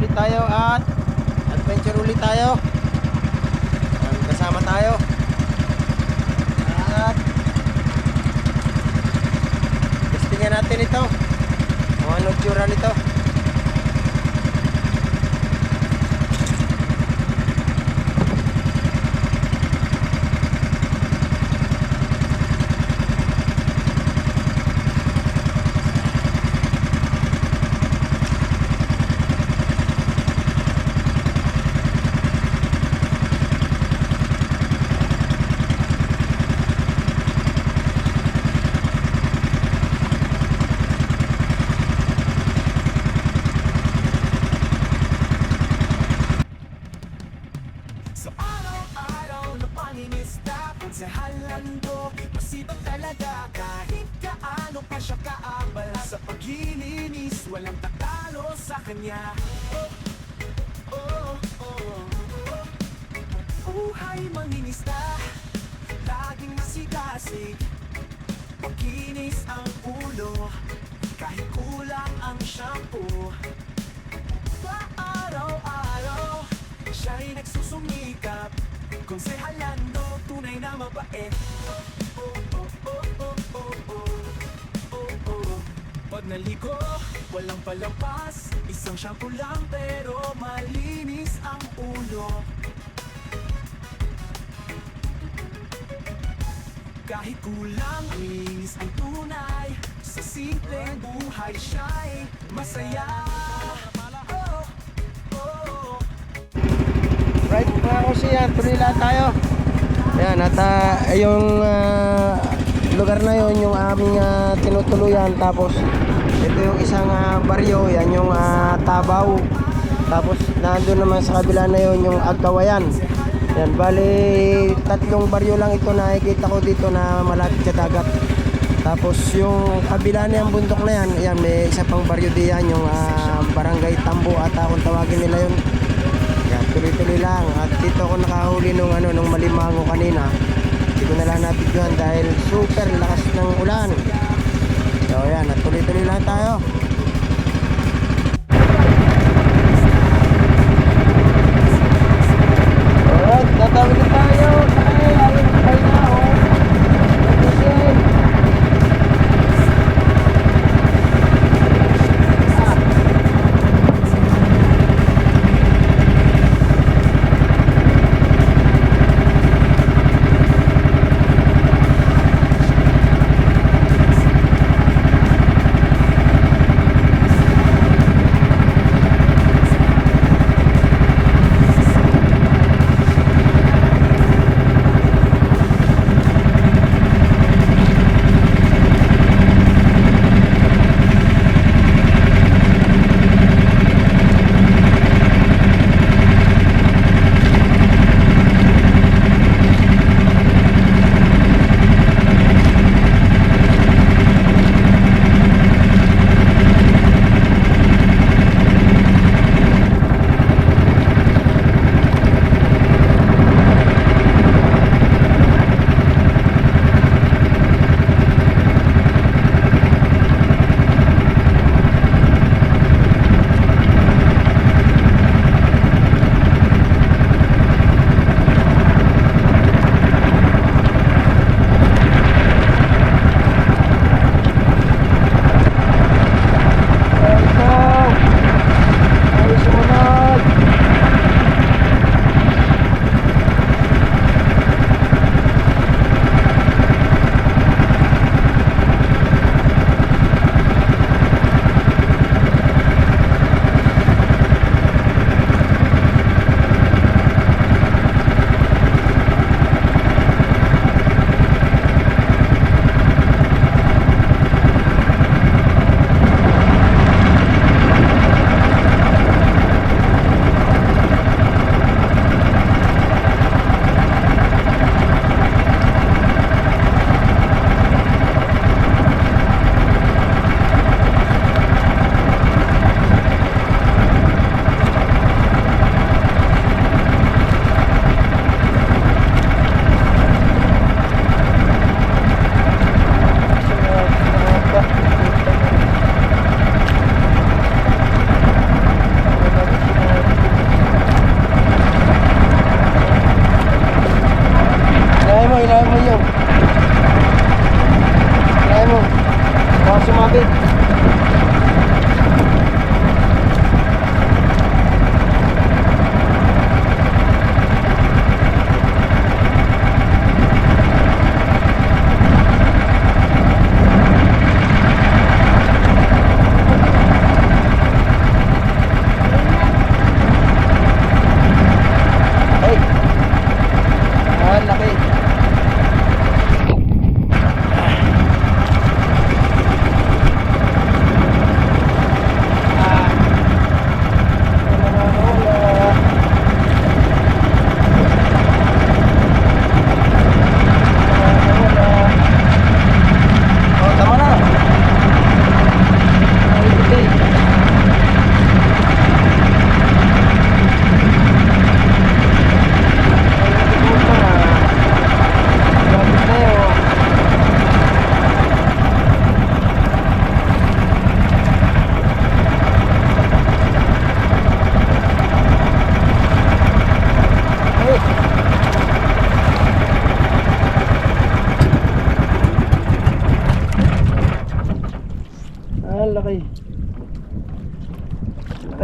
ulit tayo at adventure ulit tayo. Yan, kasama tayo. At testingan natin ito. Kung ano tsura nito. Kanya Oh, oh, oh, oh. Buhay manginista Laging masigasig Pagkinis ang ulo Kahit kulang ang shampoo. Paaraw-araw Siya'y nagsusumikap. Konsehalando, tunay na mabait. oh, oh, oh, Pag naligo, walang palampas Isang shampoo lang pero malinis ang ulo Kahit kulang, linis ang tunay Sa simpleng buhay siya'y masaya Right, mga kausi. Yan, tuloy lang tayo. Ayan, at ah, yung ah, lugar na yon yung aming ah, tinutuluyan. Tapos, ito yung isang ah, baryo. Yan yung ah, Tabaw. Tapos, nandun naman sa kabila na yon yung Agkawayan. Yan, bali, tatlong baryo lang ito na nakikita ko dito na malapit sa dagat. Tapos, yung kabila na yung bundok na yan, yan, may isa pang baryo diyan, yung ah, Barangay Tambo at kung tawagin nila yun. Yan, tuloy-tuloy lang. At dito ako nakahuli nung ano, nung malimango kanina dinala natin yun dahil super lakas ng ulan. So yan at tuloy tuloy lang tayo.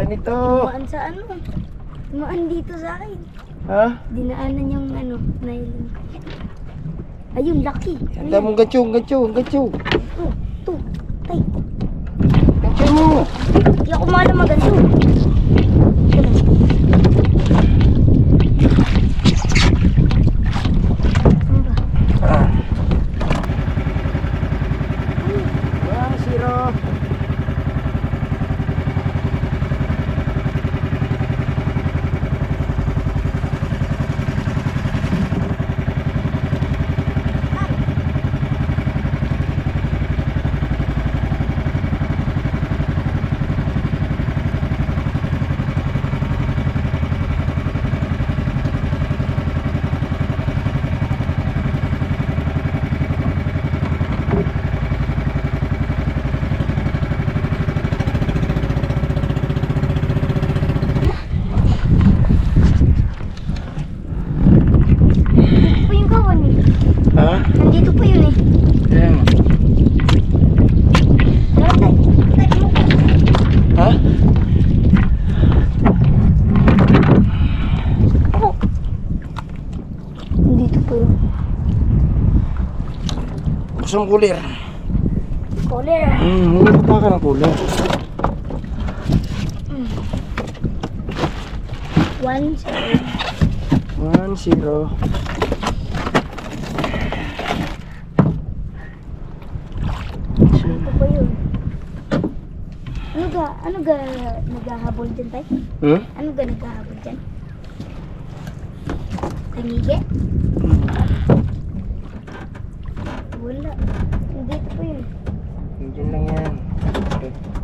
Nito. Dumaan sa ano? Dumaan dito sa akin. Ha? Dinaanan yung ano, nailing. Ayun, laki. Ang dami mong gatsong, gatsong, gatsong. Ito, ito. Ay, Gatsong mo. hindi ako mahal na maganto. Ito lang. Ano ba? Ah. Ah, zero. Nandito pa yung kawan eh. Ha? Nandito pa yun eh. Ayan. Tara, tay. Tay, mo ka. Ha? Ako. Nandito pa yun. Mong kulir? Caller. Hmm, hindi pa ka ng kulir. One, seven. One, zero. Ito pa yun. Ano ga, ano ga naghahabol dyan tay? Hmm? Ano ga naghahabol dyan? Tanigi? Wala. Nandito pa yun. Diyan lang yan. Okay.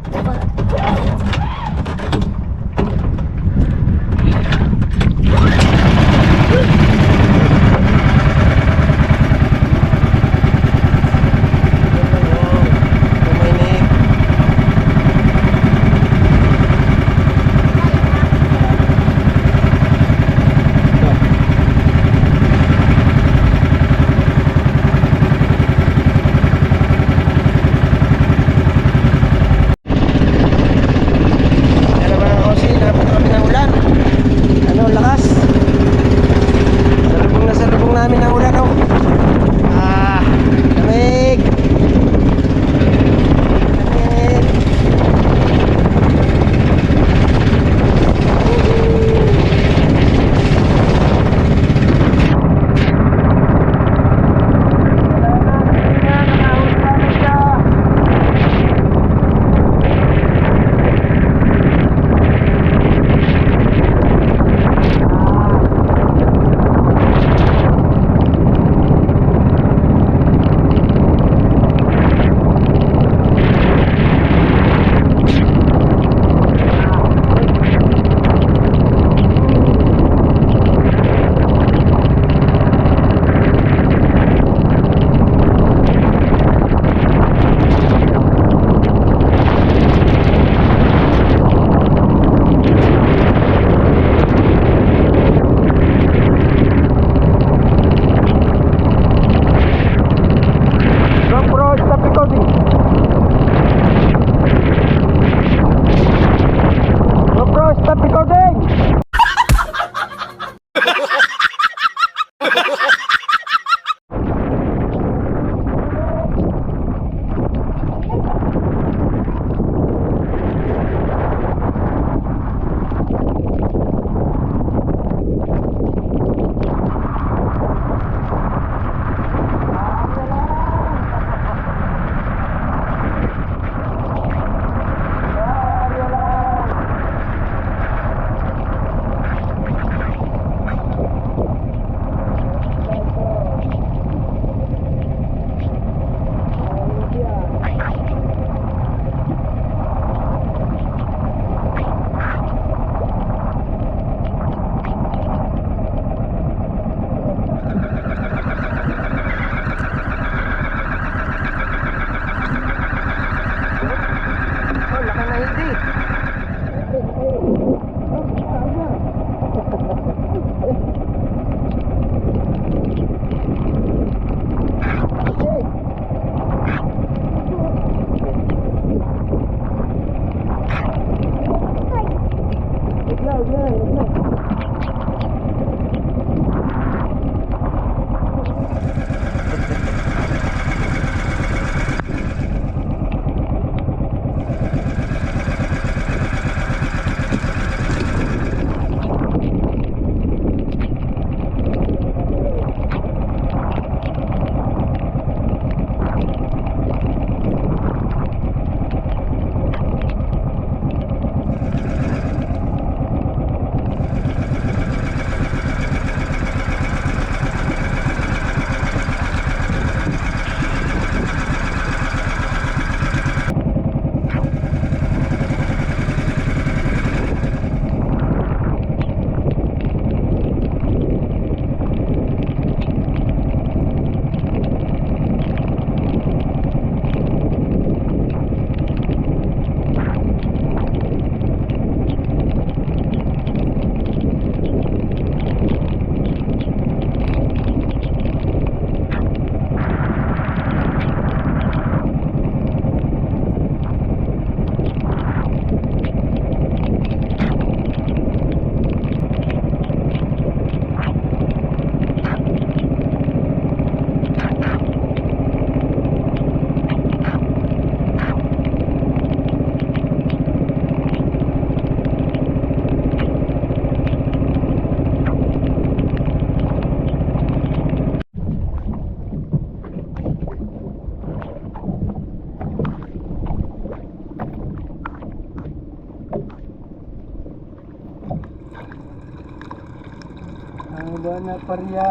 Buwana Paria.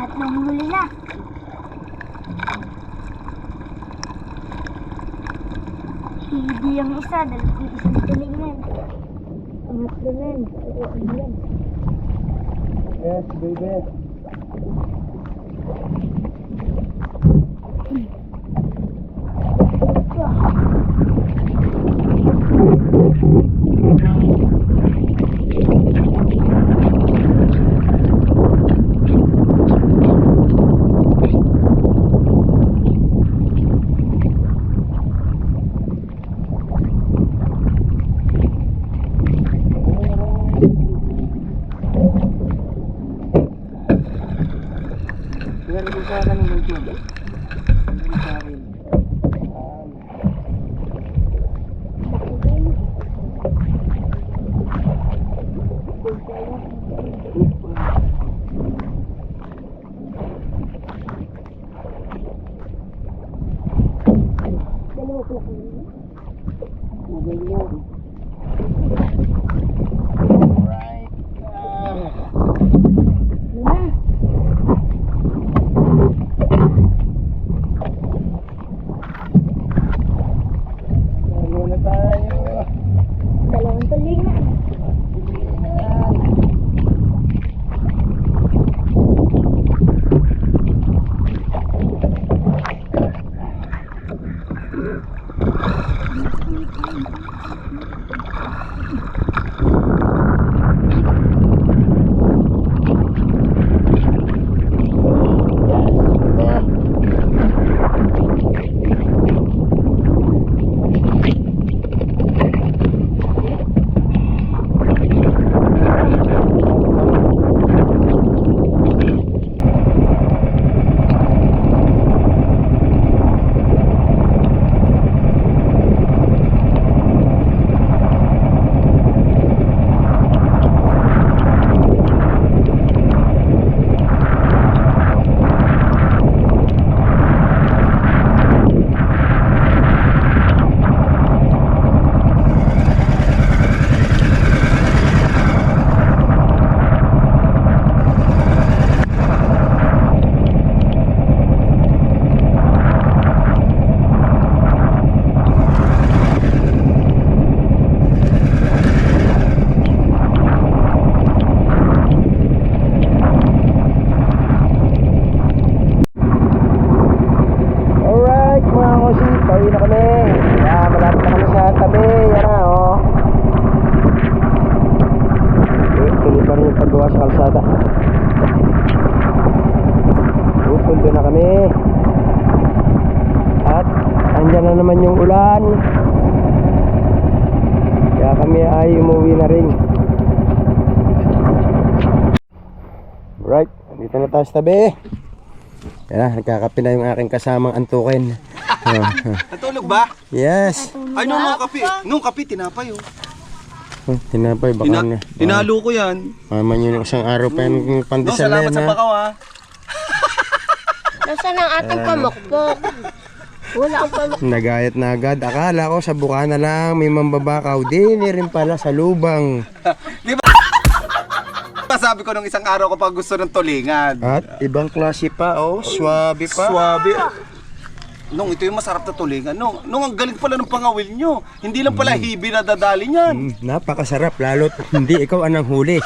At nanghuli na. Hindi ang isa, dalawang isang tulingan. Ang. Oo, ano yan? Yes, baby. Meron din sa akin ng YouTube. Meron sa akin. Dalawa ko lang. Right. Ah. Ano na? Ano na tayo? Dalawang tulingan. Alright mga kosi, pauwi na kami. Kaya malapit na kami sa tabi. Yan na oh. Eh, tuloy pa rin yung paggawa sa kalsada. Pupunto na kami. At andyan na naman yung ulan. Kaya kami ay umuwi na rin. Right, dito na tayo sa tabi. Yan na, nagkakape na yung aking kasamang antukin. Natulog ba? yes. Ay, nung mga kape. Nung kape, tinapay oh. Oh, tinapay, baka Tina na. tinalo ko yan. Maman yun yung isang araw pa yung No, pandesal na salamat yan, sa ha? pakaw ah. Nasaan ang ating pamukpok? Wala pamukpok. Nagayat na agad. Akala ko sa bukana lang may mambabakaw. Di, rin pala sa lubang. Sabi ko nung isang araw ko pag gusto ng tulingan. At ibang klase pa, oh. Swabe pa. Swabe. Nung ito yung masarap na tulingan. Nung, nung ang galing pala ng pangawil nyo. Hindi lang pala hibi na dadali niyan. Mm, napakasarap, lalo't hindi ikaw anang huli.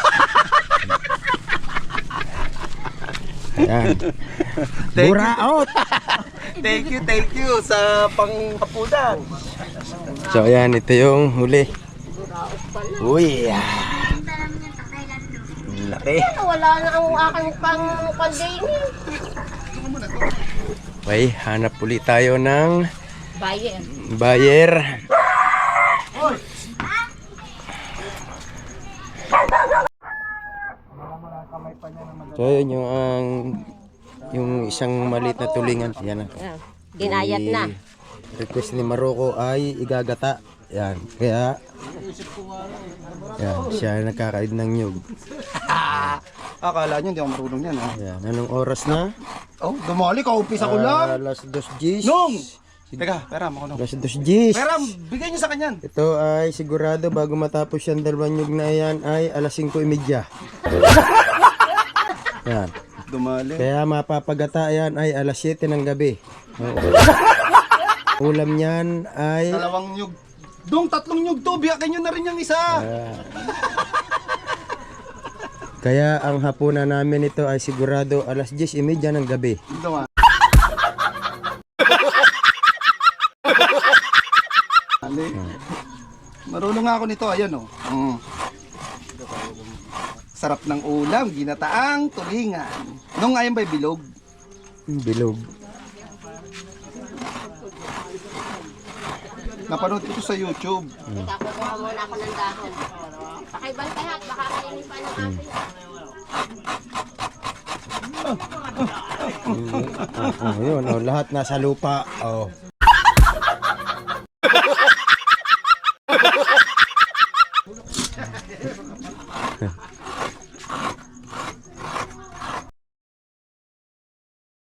Ayan. Thank. Buraot! Thank you, thank you sa panghapunan. So ayan, ito yung huli. Uy! ah. Laki. Wala na ang aking pang pandingin. Okay, hanap ulit tayo ng Bayan. buyer. So yun yung ang yung isang maliit na tulingan. Yan na. Ginayat na. Request ni Maroko ay igagata. Yan. Kaya yan, siya nagkakaid ng nyug. Akala nyo hindi ako marunong yan ah. Yan. Anong oras na? Oh, dumali ka, upisa ko lang. Alas dos gis. Nung! Teka, pera mo ko nung. Alas dos gis. Pera, bigay nyo sa kanyan. Ito ay sigurado bago matapos yung dalawang nyug na yan ay alas 5.30. Yan. Dumali. Kaya mapapagata yan ay alas 7 ng gabi. Oo. Ulam niyan ay Dalawang nyug. Dong, tatlong nyug to. Biyakin nyo na rin yung isa. kaya ang hapunan namin ito ay sigurado alas 10:30 ng gabi. Ali. Marunong nga ako nito. Ayan oh. Mm. Sarap ng ulam, ginataang tulingan. Nung ayan ba'y bilog? Bilog. Napanood ko to sa YouTube. Kukuha muna ako ng dahon. Pakibantay at baka kainin pa ng asin. Oh, yun, oh, lahat nasa lupa. Oh.